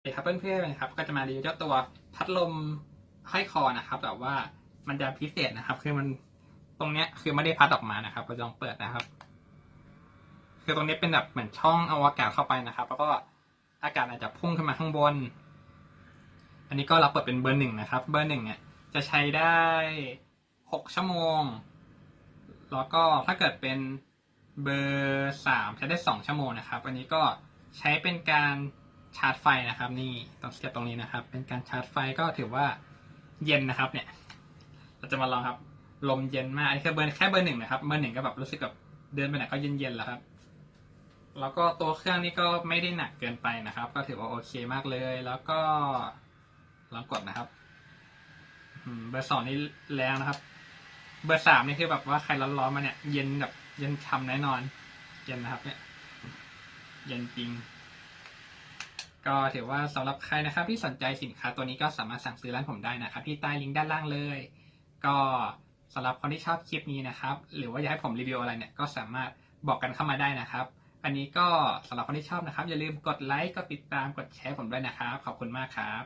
สวัสดีครับเพื่อนๆนะครับก็จะมารีวิวเจ้าตัวพัดลมห้อยคอนะครับแบบว่ามันจะพิเศษนะครับ คือมันตรงเนี้ยคือไม่ได้พัดออกมานะครับก็ลองเปิดนะครับ คือตรงนี้เป็นแบบเหมือนช่องเอาอากาศเข้าไปนะครับ แล้วก็อากาศอาจจะพุ่งขึ้นมาข้างบน อันนี้ก็เราเปิดเป็นเบอร์หนึ่งนะครับ เบอร์หนึ่งเนี่ยจะใช้ได้หกชั่วโมง แล้วก็ถ้าเกิดเป็นเบอร์สามใช้ได้สองชั่วโมงนะครับ อันนี้ก็ใช้เป็นการ ชาร์จไฟนะครับ นี่ต้องเสียบตรงนี้นะครับ เป็นการชาร์จไฟก็ถือว่าเย็นนะครับ เนี่ย เราจะมาลองครับ ลมเย็นมากอันนี้แค่เบอร์แค่เบอร์หนึ่งนะครับเบอร์หนึ่งก็แบบรู้สึกแบบเดินไปไหนก็เย็นๆแล้วครับแล้วก็ตัวเครื่องนี่ก็ไม่ได้หนักเกินไปนะครับ ก็ถือว่าโอเคมากเลย แล้วก็ลองกดนะครับเบอร์สองนี่แรงนะครับ เบอร์สามนี่คือแบบว่าใครร้อนๆมาเนี่ย เย็นแบบเย็นช่ำแน่นอน เย็นนะครับ เนี่ย เย็นจริง ก็ถือว่าสำหรับใครนะครับที่สนใจสินค้าตัวนี้ก็สามารถสั่งซื้อร้านผมได้นะครับที่ใต้ลิงก์ด้านล่างเลย ก็สำหรับคนที่ชอบคลิปนี้นะครับ หรือว่าอยากให้ผมรีวิวอะไรเนี่ยก็สามารถบอกกันเข้ามาได้นะครับ อันนี้ก็สำหรับคนที่ชอบนะครับ อย่าลืมกดไลค์กดติดตามกดแชร์ผมด้วยนะครับ ขอบคุณมากครับ